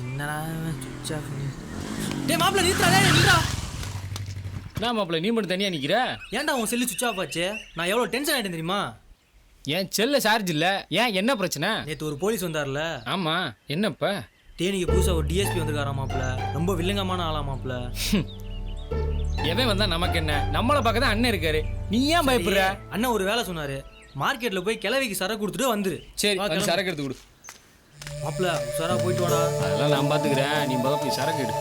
என்னடா சுவிட்ச் ஆஃப் டேய் நீ மட்டும் தனியா நிக்கிற? ஏன்டா உன் செல்லு சுவிட்ச் ஆஃப் ஆச்சு நான் எவ்வளோ டென்ஷன் ஆகிட்டேன் தெரியுமா? ஏன் செல்ல சார்ஜ் இல்ல. ஏன் என்ன பிரச்சனை? நேற்று ஒரு போலீஸ் வந்தார்ல. ஆமா என்னப்ப? தேனிக்கு புதுசாக ஒரு டிஎஸ்பி வந்திருக்காரா மாப்பிள்ள ரொம்ப வில்லங்கமான ஆளா மாப்பிள்ள எவன் வந்தா நமக்கு என்ன? நம்மள பார்க்க தான் அண்ணன் இருக்காரு. நீ ஏன் பயப்படுற? அண்ணன் ஒரு வேலை சொன்னாரு. மார்க்கெட்ல போய் கிழவிக்கு சரக்கு கொடுத்துட்டு வந்துரு. சரி. சரக்கு எடுத்து கொடு. மாப்பிள்ள உஷாரா போயிட்டு வாடா. அதெல்லாம் நான் பாத்துக்கிறேன். நீ முதல்ல போய் சரக்கு எடு.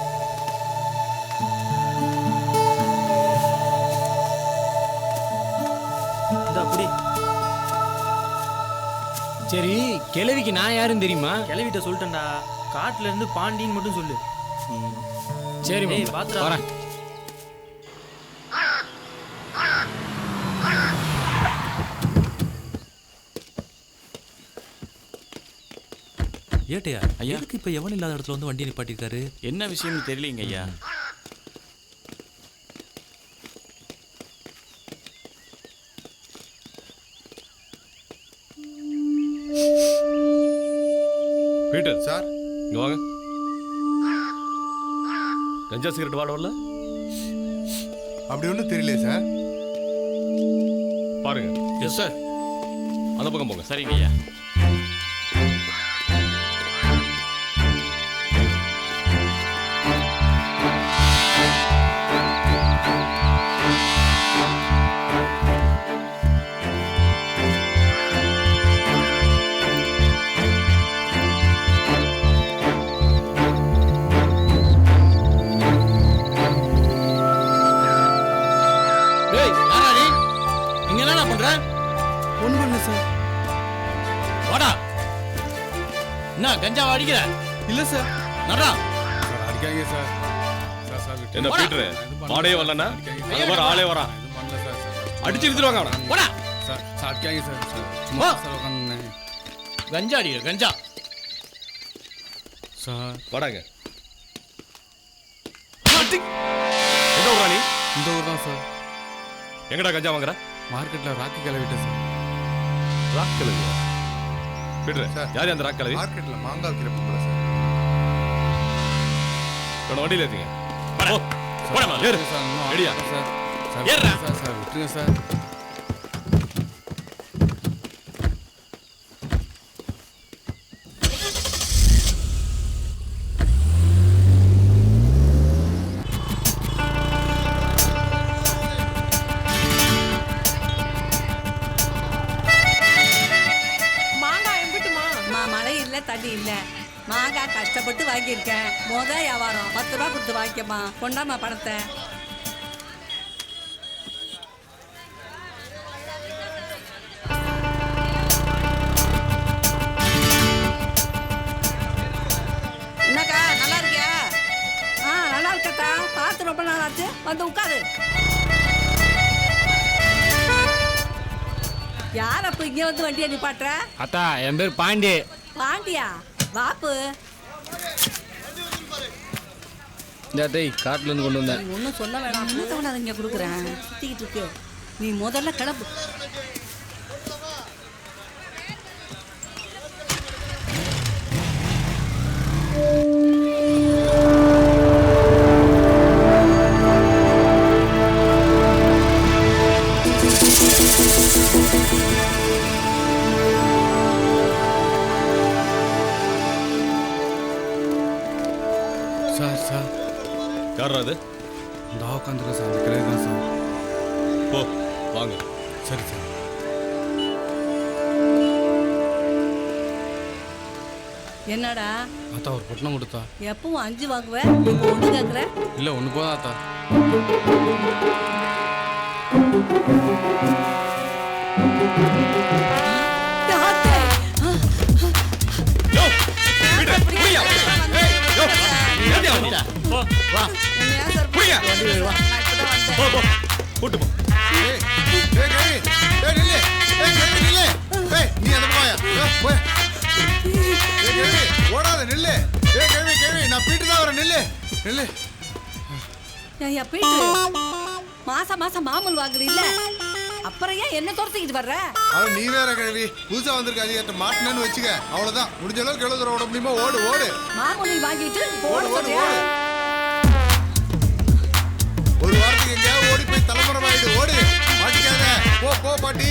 அப்படி சரி கிழவிக்கு நான் யாருன்னு தெரியுமா? கிளவிட்ட சொல்லிட்டேன்டா. காட்டுல இருந்து பாண்டின்னு மட்டும் சொல்லு. சரி ஏய், மாப்பிள்ள, பாத்துடா. வரேன் ஏட்டையா? ஐயா. எதுக்கு இப்ப எவன் இல்லாத இடத்துல வந்து வண்டி நிப்பாட்டிருக்காரு என்ன விஷயம்னு தெரியலீங்க ஐயா. பீட்டர் சார் இங்க வாங்க. கஞ்சா சிகரெட் வாட வரல அப்படி ஒன்றும் தெரியலையே சார். பாருங்க. எஸ் சார் அந்த பக்கம் போங்க. சரிங்க ஐயா. இல்லை சார்? நடா சார் அடிக்காங்க சார் சார் சார் என்ன போடா. பீட்டர் மாடே வரலன்னா அங்க வர ஆளே வரான். எதுவும் பண்ணல சார் சார் அடிச்சு இழுத்துருவாங்க அவனை. போடா சார் சார் அடிக்காங்க சார். சார் வா. சும்மா சார் உட்காந்துனேன் கஞ்சா. அடிக்கிற கஞ்சா சார். வாடாங்க. எங்க ஊரா நீ? இந்த ஊர் தான் சார். எங்கடா கஞ்சா வாங்குற? மார்க்கெட்டில் ராக்கி கிளவிட்டேன் சார். ராக். யார் அந்த ராக் கிழவி? மார்க்கெட்டில் மாங்காய் விற்கிற பொம்பளை இவனை வண்டியில ஏத்துங்க போடா. ஏறு. ரெடியா? சார் சார் விட்டுருங்க சார் முத வியாபாரம் பத்து ரூபா கொடுத்து வாங்கிக்கம்மா. கொண்டாம்மா பணத்தை. என்னக்கா நல்லா இருக்கியா? ஆ நல்லா இருக்கத்தா பார்த்து ரொம்ப நாள் ஆச்சு. வந்து உட்காரு. யார் அப்போ இங்கே வந்து வண்டியை நிப்பாட்டுற? அத்தா என் பேர் பாண்டி பாண்டியா? வாப்பு. இந்த டேய் காட்டுல இருந்து கொண்டு வந்தேன். ஒன்றும் சொல்ல வேணாம். என்ன தவணை இங்கே கொடுக்குறேன். சுற்றிக்கிட்டு இருக்கு. நீ முதல்ல கிளப்பு யாரா அது இந்த உட்காந்துருக்கேன் சார் அந்த கிளவி தான் சார். போ வாங்க. சரி சார். என்னடா? அத்தா ஒரு பொட்டணம் கொடுத்தா. எப்பவும் அஞ்சு வாங்குவேன் இப்போ ஒன்று கேட்குற இல்லை ஒன்று போதா அத்தா. யோ போ வா புடியா போ போ கூட்டு போ ஏய் ஏய் கிளவி ஏய் நில்லு ஏய் கிளவி நில்லு ஏய் நீ அந்த போயா போய் ஏய் கிளவி ஓடாத நில்லு ஏய் கிளவி கிளவி நான் பீட்டு தான் வரேன் நில்லு நில்லு ஐயா போயிட்டு மாசம் மாசம் மாமூல் வாங்குறீல்ல அப்புறம் ஏன் என்ன துரத்திக்கிட்டு வர்ற அவன் நீ வேற கிழவி புதுசா வந்திருக்க அதிகாரத்தை மாட்டினேன்னு வச்சுக்க அவ்வளவுதான் முடிஞ்ச அளவுக்கு எவ்வளவு தூரம் ஓட முடியுமோ ஓடு ஓடு மாமூலி வாங்கிட்டு ஓடு ஓடு போ போ பாட்டி.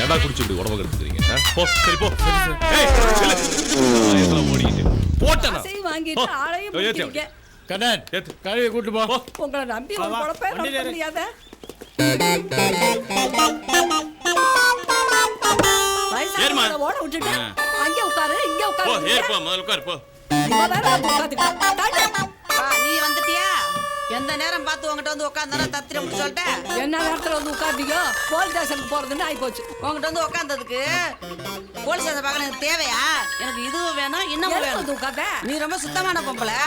ஏடா குடிச்சு இப்படி உடம்பு கெடுத்துக்கிறீங்க? போ சரி போ ஓடிக்கிட்டு போட்டேனா காசையும் வாங்கிட்டு போ. ஆளையும் ஏய், ஏத்து. பிடிக்கிறீங்க. கண்ணன் ஏத்து. கழுவி கூட்டு போ உங்களை நம்பி ஒரு முடியாத ஓட விட்டுட்டு அங்க உட்காரு இங்க உட்காரு. முதல்ல போ. நீ வந்துட்டியா? எந்த நேரம் பார்த்து உங்ககிட்ட வந்து உட்காந்தாரா தத்திர முடிச்சு சொல்லிட்டேன் என்ன நேரத்துல வந்து உட்காந்தீங்க போலீஸ் ஸ்டேஷனுக்கு போறதுன்னு ஆகி போச்சு உங்ககிட்ட வந்து உட்காந்ததுக்கு போலீஸ் ஸ்டேஷன் பார்க்க எனக்கு தேவையா? எனக்கு இதுவும் வேணும் இன்னமும் வேணும். வந்து உட்காந்த நீ ரொம்ப சுத்தமான பொம்பளை.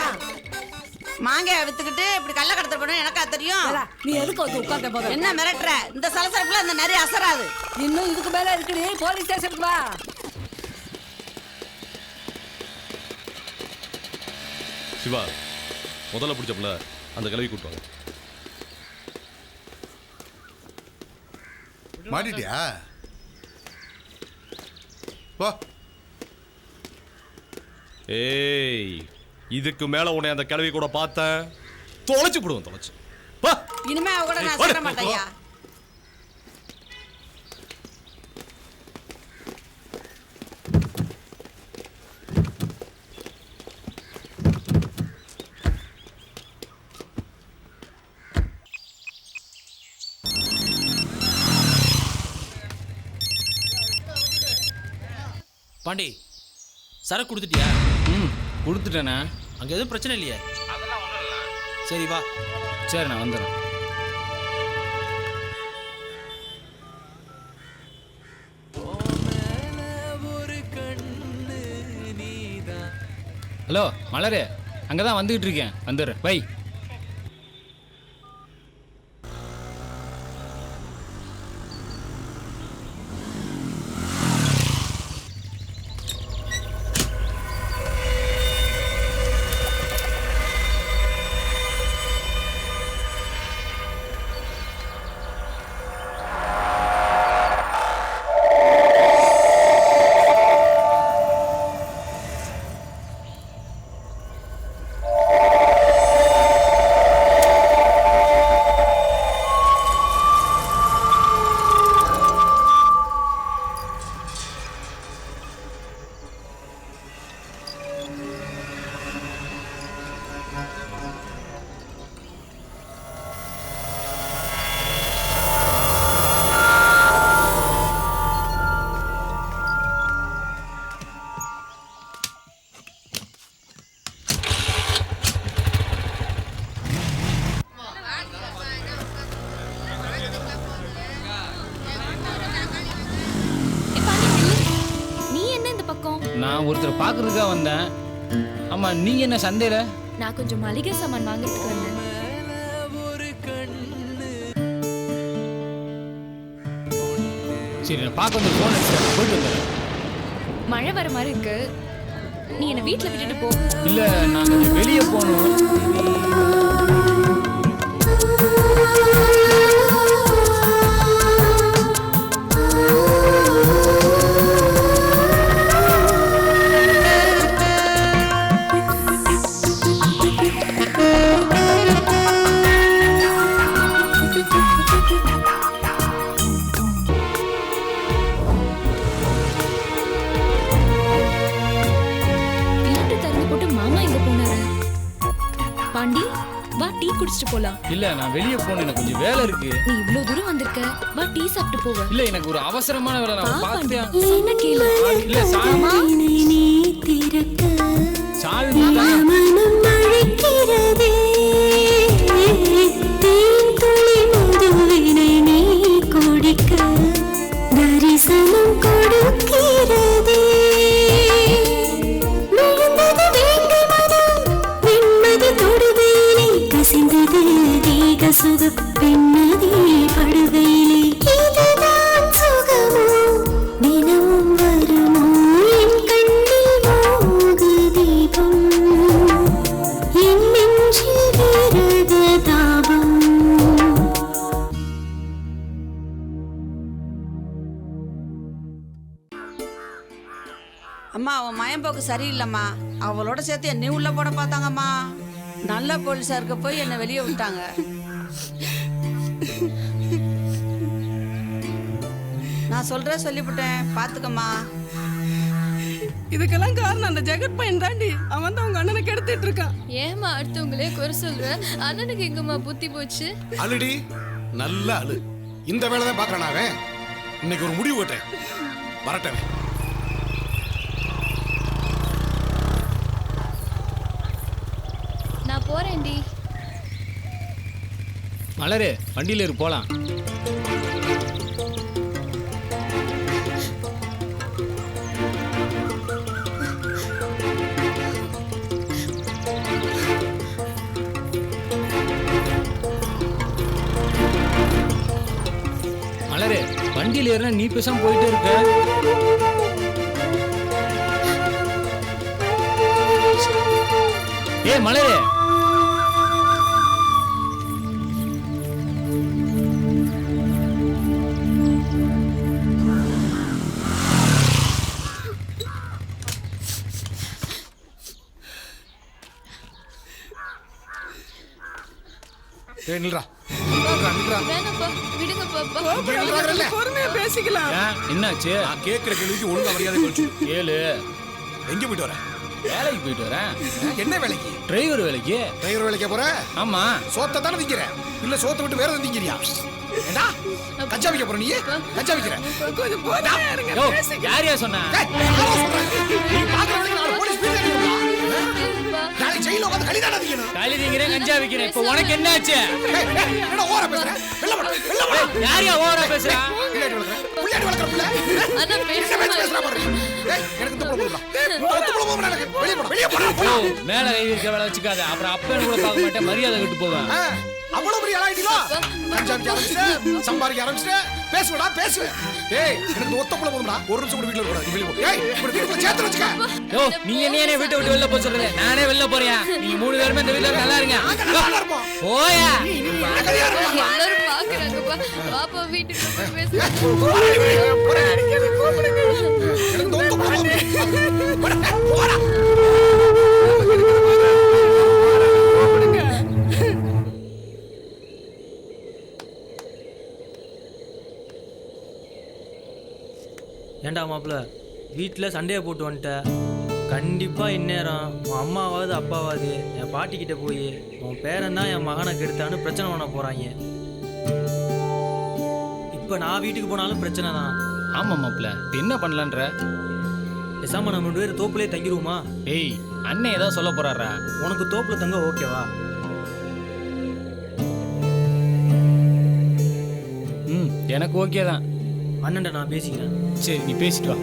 மாங்காய் வித்துக்கிட்டு இப்படி கள்ள கடத்தல் பண்ண எனக்கா தெரியும். நீ எதுக்கு வந்து உட்காந்த போத? என்ன மிரட்டுற? இந்த சலசலப்புல இந்த நிறைய அசராது. இன்னும் இதுக்கு மேல இருக்குடி போலீஸ் ஸ்டேஷனுக்கு வா. சிவா முதல்ல பிடிச்சப்பல அந்த கிளவி கூட்டுவாங்க மாட்டிட்டியா? போ. ஏய் இதுக்கு மேல உன்னை அந்த கிளவி கூட பார்த்தேன். தொலைச்சு போடுவேன் தொலைச்சு. பா. இனிமே அவ கூட நான். சேர மாட்டேயா பாண்டி சரக்கு கொடுத்துட்டியா? ம் கொடுத்துட்டேண்ணே. அங்க எதுவும் பிரச்சனை இல்லையே. சரி வா. சரி நான் வந்துடுறேன். ஹலோ மலரு அங்கே தான் வந்துகிட்டு இருக்கேன். வந்துடுறேன். பை. ஒருத்தர் பார்க்கறதுக்காக வந்தேன். ஆமாம் நீங்கள் என்ன சந்தையில்? நான் கொஞ்சம் மளிகை சாமான் வாங்கிட்டு வந்தேன். சரி நான் பார்க்க வந்து ஃபோன் அடிச்சேன் போயிட்டு வந்துடுறேன் மழை வர மாதிரி இருக்கு. நீ என்ன வீட்ல விட்டுட்டு போ. இல்லை நான் கொஞ்சம் வெளியே போகணும். இல்லை நான் வெளியே போகணும். எனக்கு கொஞ்சம் வேலை இருக்கு. நீ இவ்ளோ தூரம் வந்திருக்க. வா டீ சாப்பிட்டு போவ இல்லை எனக்கு ஒரு அவசரமான வேலை. நான் பார்த்தேன் சொன்ன கேளு? இல்லை சாமி. மாமா. சாவி கொடுத்தாங்க. தரிசனம் சரியில்லைம்மா. அவளோட சேர்த்து என்னையும் உள்ள போட பார்த்தாங்கம்மா. நல்ல போலீஸாருக்கு போய் என்னை வெளியே விட்டாங்க. நான் சொல்றேன் சொல்லிவிட்டேன். பார்த்துக்கம்மா. இதுக்கெல்லாம் காரணம் அந்த ஜெகத் பையன் தாண்டி. அவன் தான் உங்க அண்ணனை கெடுத்துட்டு இருக்கான். ஏமா அடுத்தவங்களே குறை சொல்ற? அண்ணனுக்கு எங்கம்மா புத்தி போச்சு? அழுடி. நல்ல அழு. இந்த வேலை தான் பார்க்கறான் அவன். இன்னைக்கு ஒரு முடிவு கட்டேன் வரட்டேன் போறேன்டி. மலரு வண்டியில இரு போலாம். மலரு வண்டியில ஏறினா நீ பேசாம போயிட்டே இருக்க. ஏ மலரு. என்னாச்சு நான் கேட்கிற கேள்விக்கு ஒழுங்கா மரியாதை கழிச்சு ஏழு எங்க போயிட்டு வர? வேலைக்கு போயிட்டு வரேன். என்ன வேலைக்கு? டிரைவர் வேலைக்கு. டிரைவர் வேலைக்கு போற? ஆமா. சோத்தை தானே திங்கிற இல்ல சோத்தை விட்டு வேற எதுவும் திங்கிறியா? ஏண்டா? கச்சா விக்க போற நீ? கச்சா விக்கிற? கொஞ்சம் யோ யார் யார் சொன்னா. நீ பாக்குற வேலைக்கு நாலு போலீஸ் நிக்கிறா. நாளைக்கு ஜெயில உட்காந்து களிதாடா திங்கணும்? களி திங்கிறேன் கஞ்சா விக்கிறேன். இப்போ உனக்கு ஏய், ஏய், என்னடா ஓர பேசுற? வெள்ள போடா வெள்ள போடா. யார் யார் ஓவரா பேசுறா? பிள்ளையாடி வளர்க்குற. பிள்ளையாடி வளர்க்குற பிள்ளை. அண்ணா என்ன பேச்சு பேசுமா பேசுறா பாரு. ஏய் எனக்கு இந்த புள்ள போடுறா இந்த ஒத்து புள்ள போடுறா எனக்கு வெளிய போடா வெளிய போடா. ஓ போடா மேல கை வைக்க வேலை வச்சுக்காத. அப்புறம் அப்பன் கூட பார்க்க மாட்டேன். மரியாதை விட்டு போவேன். அவ்வளவு பெரிய ஆளாயிட்டீங்களா கஞ்சா விக்க ஆரம்பிச்சிட்டு சம்பாதிக்க ஆரம்பிச்சிட்டு பேசுவடா பேசு. ஏய் எனக்கு ஒத்த புள்ள போடுறா ஒரு நிமிஷம் கூட வீட்டுல இருக்கக்கூடாது வெளிய போ. ஏய் இப்படி வீட்டுக்குள்ள சேர்த்து யோ நீங்க என்ன வீட்டை விட்டு வெளில போக சொல்றது நானே வெளில போறேன் நீங்க மூணு பேருமே இந்த வீட்டுல நல்லா இருங்க. போயா. எல்லாரும் பாக்குறாங்கப்பா. பாப்பா வீட்டுக்கு போய் ஏன்டா மாப்பிள்ள? வீட்டில் சண்டையை போட்டு வந்துட்ட. கண்டிப்பாக இந்நேரம். உன் அம்மாவாவது அப்பாவாது என் பாட்டிக்கிட்ட போய் உன் பேரன் தான் என் மகனை கெடுத்தான்னு பிரச்சனை பண்ண போகிறாங்க இப்போ நான் வீட்டுக்கு போனாலும் பிரச்சனை தான். ஆமா மாப்ள இப்ப என்ன பண்ணலான்ற? பேசாம நம்ம ரெண்டு பேரும் தோப்புலேயே தங்கிடுவோமா ஏய் அண்ணன் ஏதாவது சொல்ல போறாரா? உனக்கு தோப்புல தங்க ஓகேவா? ம் எனக்கு ஓகே தான். அண்ணன்ட்ட நான் பேசிக்கிறேன். சரி நீ பேசிட்டு வா.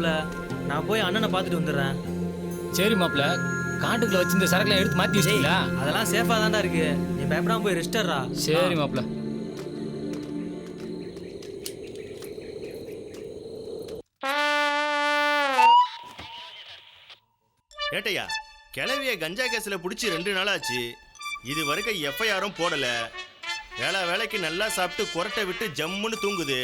மாப்பிள்ள நான் போய் அண்ணனை பார்த்துட்டு வந்துடுறேன். சரி மாப்ள காட்டுக்குள்ள வச்சிருந்த சரக்குலாம் எடுத்து மாத்தி வச்சிட்டீங்களா? அதெல்லாம் சேஃபாக தான்டா இருக்கு. நீ பயப்படாம போய் ரெஸ்டர்ரா சரி மாப்ள ஏட்டையா கிளவிய கஞ்சா கேஸ்ல பிடிச்சி ரெண்டு நாள் ஆச்சு இது வரைக்கும் எஃப்ஐஆரும் போடல. வேலை வேலைக்கு நல்லா சாப்பிட்டு குரட்டை விட்டு ஜம்முன்னு தூங்குது.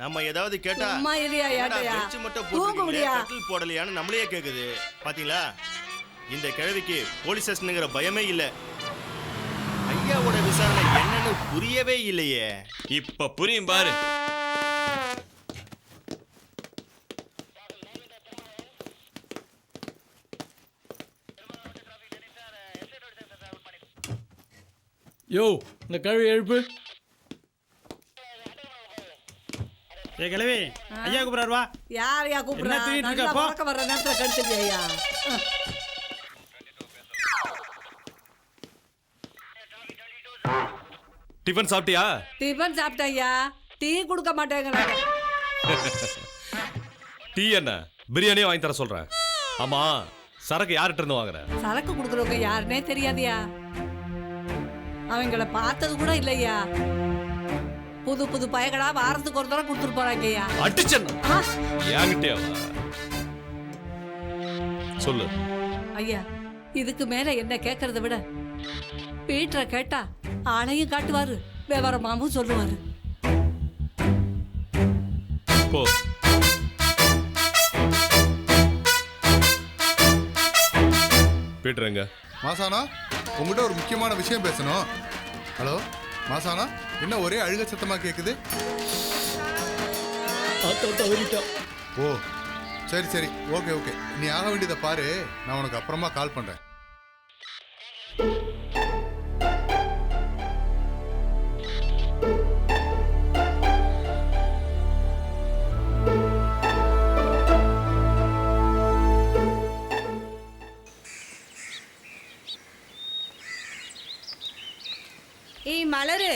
நம்ம ஏதாவது கேட்டா சும்மா என்னடா ஏட்டையா. பெஞ்சு மட்டும் தூங்க முடியா? கட்டில் போடலையான்னு நம்மளையே கேக்குது. பாத்தீங்களா? இந்த கிழவிக்கு போலீஸ் ஸ்டேஷனுங்கிற பயமே இல்ல. ஐயாவோட விசாரணை என்னன்னு புரியவே இல்லையே. இப்ப புரியும் பாரு. யோ இந்த கழுவி எழுப்பு. ஏ கிழவி ஐயா கூப்பிடாரு வா. யார் யா கூப்பிடுறா? நல்லா? பறக்க வர்ற நேரத்துல கடிச்சிருக்கியா ஐயா. டிஃபன் சாப்பிட்டியா? டிஃபன் சாப்பிட்டேன் ஐயா. டீ கொடுக்க மாட்டேங்கிறாங்க. டீ என்ன? பிரியாணியே வாங்கி தர சொல்றேன். ஆமா சரக்கு யார்கிட்ட இருந்து வாங்குற? சரக்கு கொடுக்குறவங்க யாருன்னே தெரியாதியா. அவங்கள பார்த்தது கூட இல்லையா. புது புது பயகடா வாரத்துக்கு ஒரு தடவை கொடுத்துட்டு போறாங்க ஐயா. அடிச்சன் என்கிட்டயே. சொல்லு. ஐயா இதுக்கு மேல என்ன கேட்கறத விட பீட்டரை கேட்டா ஆளையும் காட்டுவாரு விவரமாவும் சொல்லுவாரு. போ. பீட்டர் எங்க? மாசானா உங்ககிட்ட ஒரு முக்கியமான விஷயம் பேசணும். ஹலோ மாசானா? என்ன ஒரே அழுக சத்தமா கேக்குது? ஓ சரி சரி. Okay okay. நீ ஆக வேண்டியதை பாரு. நான் உனக்கு அப்புறமா கால் பண்றேன். ஏய் மலரு.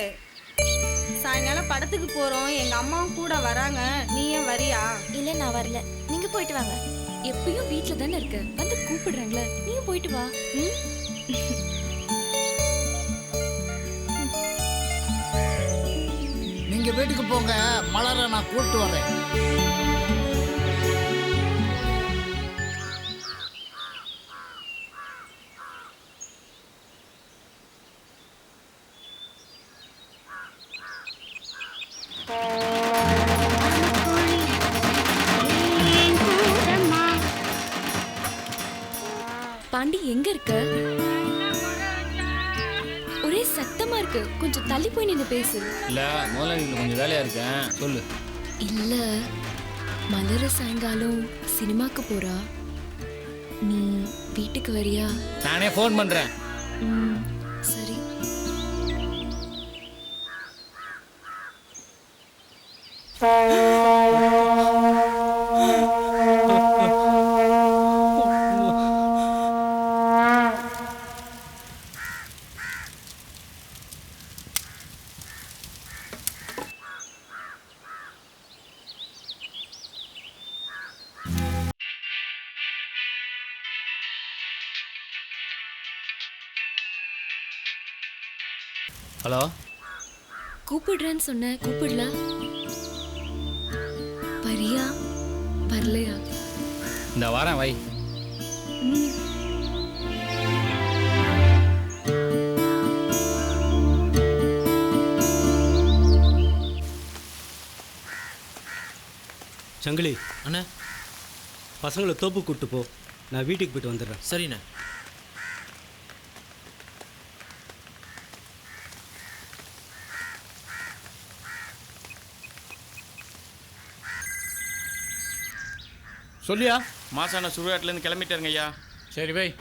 சாயங்காலம் படத்துக்கு போறோம். எங்க அம்மாவும் கூட வராங்க. நீயும் வரியா? இல்ல நான் வரல. நீங்க போயிட்டு வாங்க. எப்பயும் வீட்ல தானே இருக்க? வந்து கூப்பிடுறாங்களே நீயும் போயிட்டு வா. ம்? நீங்க வீட்டுக்கு போங்க. மலரை நான் கூட்டு வரேன். பாண்டி எங்க இருக்க? ஒரே சத்தமா இருக்கு. கொஞ்சம் தள்ளி போய் நின்னு பேசு. இல்ல நீங்க கொஞ்சம் வேலையா இருக்கேன். சொல்லு. இல்ல. மலர சாயங்காலம் சினிமாக்கு போறா. நீ வீட்டுக்கு வரியா? நானே ஃபோன் பண்றேன். ஹலோ கூப்பிடுறேன்னு சொன்ன கூப்பிடல இந்த வாரம் வை. சங்கிலி அண்ணே பசங்களை தோப்பு கூட்டு போ. நான் வீட்டுக்கு போயிட்டு வந்துடுறேன். சரிண்ணே. சொல்லியா? மாசான சுடுகாட்டிலேருந்து கிளம்பிட்டாருங்க ஐயா சரி வை.